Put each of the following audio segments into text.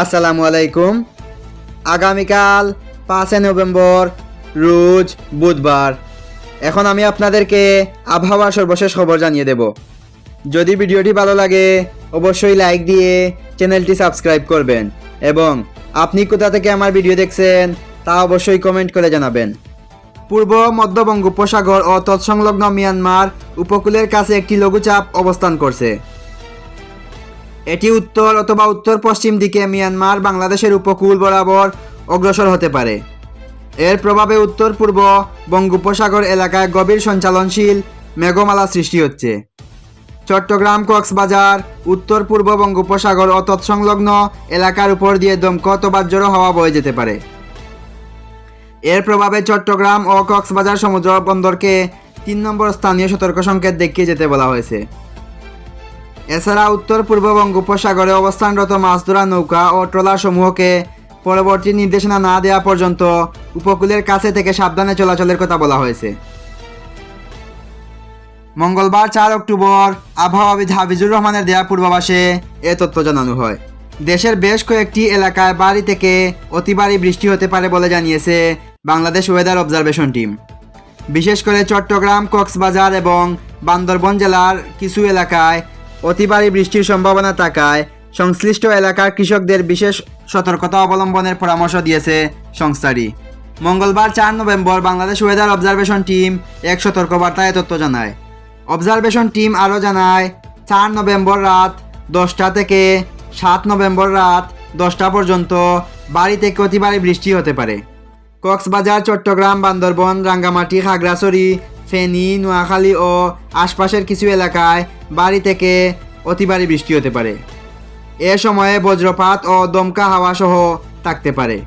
আসসালামু আলাইকুম। আগামীকাল পাঁচই নভেম্বর, রোজ বুধবার। এখন আমি আপনাদেরকে আবহাওয়ার সর্বশেষ খবর জানিয়ে দেব। যদি ভিডিওটি ভালো লাগে, অবশ্যই লাইক দিয়ে চ্যানেলটি সাবস্ক্রাইব করবেন এবং আপনি কোথা থেকে আমার ভিডিও দেখছেন, তা অবশ্যই কমেন্ট করে জানাবেন। পূর্ব, মধ্য বঙ্গোপসাগর ও তৎসংলগ্ন মিয়ানমার উপকূলের কাছে একটি লঘুচাপ অবস্থান করছে। এটি উত্তর অথবা উত্তর পশ্চিম দিকে মিয়ানমার বাংলাদেশের উপকূল বরাবর অগ্রসর হতে পারে। এর প্রভাবে উত্তর, পূর্ব বঙ্গোপসাগর এলাকায় গভীর সঞ্চালনশীল মেঘমালা সৃষ্টি হচ্ছে। চট্টগ্রাম, কক্সবাজার, উত্তর, পূর্ব বঙ্গোপসাগর ও তৎসংলগ্ন এলাকার উপর দিয়ে দমকা অথবা জোড়ো হাওয়া বয়ে যেতে পারে। এর প্রভাবে চট্টগ্রাম ও কক্সবাজার সমুদ্র বন্দরকে তিন নম্বর স্থানীয় সতর্ক সংকেত দেখিয়ে যেতে বলা হয়েছে। এছাড়া উত্তর পূর্ব বঙ্গোপসাগরে অবস্থানরত মাছ ধরা নৌকা ও ট্রলার সমূহকে পরবর্তী নির্দেশনা না দেওয়া পর্যন্ত উপকূলের কাছে থেকে সাবধানে চলাচলের কথা বলা হয়েছে। মঙ্গলবার চার অক্টোবর আবহাওয়াবিদ হাফিজুর রহমানের দেয়া পূর্বাভাসে এ তথ্য জানানো হয়। দেশের বেশ কয়েকটি এলাকায় বাড়ি থেকে অতি বৃষ্টি হতে পারে বলে জানিয়েছে বাংলাদেশ ওয়েদার অবজারভেশন টিম। বিশেষ করে চট্টগ্রাম, কক্সবাজার এবং বান্দরবন জেলার কিছু এলাকায় অতি ভারী বৃষ্টির সম্ভাবনা থাকায় সংশ্লিষ্ট এলাকার কৃষকদের বিশেষ সতর্কতা অবলম্বনের পরামর্শ দিয়েছে সংস্থাটি। মঙ্গলবার চার November Bangladesh weather observation team এক সতর্কবার্তায় তথ্য জানায়। অবজারভেশন টিম আরও জানায়, চার নভেম্বর রাত দশটা থেকে সাত নভেম্বর রাত দশটা পর্যন্ত বাড়ি থেকে অতি বৃষ্টি হতে পারে। কক্সবাজার, চট্টগ্রাম, বান্দরবন, রাঙ্গামাটি, খাগড়াছড়ি, ফেনী, নোয়াখালী ও আশপাশের কিছু এলাকায় বাড়ি থেকে অতি ভারী বৃষ্টি হতে পারে। এ সময়ে বজ্রপাত ও দমকা হাওয়া সহ থাকতে পারে।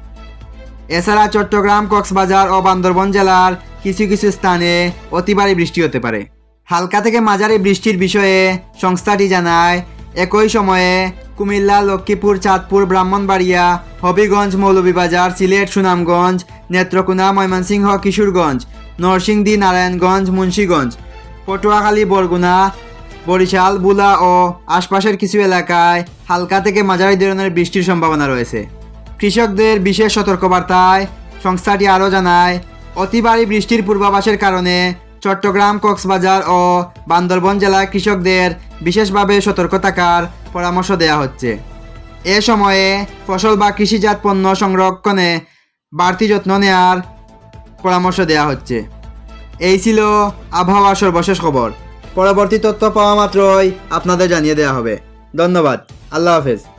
এছাড়া চট্টগ্রাম, কক্সবাজার ও বান্দরবন জেলার কিছু কিছু স্থানে অতি ভারী বৃষ্টি হতে পারে। হালকা থেকে মাঝারি বৃষ্টির বিষয়ে সংস্থাটি জানায়, একই সময়ে কুমিল্লা, লক্ষ্মীপুর, চাঁদপুর, ব্রাহ্মণবাড়িয়া, হবিগঞ্জ, মৌলভীবাজার, সিলেট, সুনামগঞ্জ, নেত্রকোনা, ময়মনসিংহ, কিশোরগঞ্জ, নরসিংদী, নারায়ণগঞ্জ, মুন্সীগঞ্জ, পটুয়াখালী, বরগুনা বরিশাল, বুলা ও আশপাশের কিছু এলাকায় হালকা থেকে মাঝারি ধরনের বৃষ্টির সম্ভাবনা রয়েছে। কৃষকদের বিশেষ সতর্কবার্তায় সংস্থাটি আরও জানায়, অতি ভারী বৃষ্টির পূর্বাভাসের কারণে চট্টগ্রাম, কক্সবাজার ও বান্দরবন জেলার কৃষকদের বিশেষভাবে সতর্ক থাকার পরামর্শ দেওয়া হচ্ছে। এ সময়ে ফসল বা কৃষিজাত পণ্য সংরক্ষণে বাড়তি যত্ন নেওয়ার পরামর্শ দেওয়া হচ্ছে। এই ছিল আবহাওয়ার সর্বশেষ খবর। পরবর্তী তথ্য পাওয়া মাত্রই আপনাদের জানিয়ে দেওয়া হবে। ধন্যবাদ। আল্লাহ হাফেজ।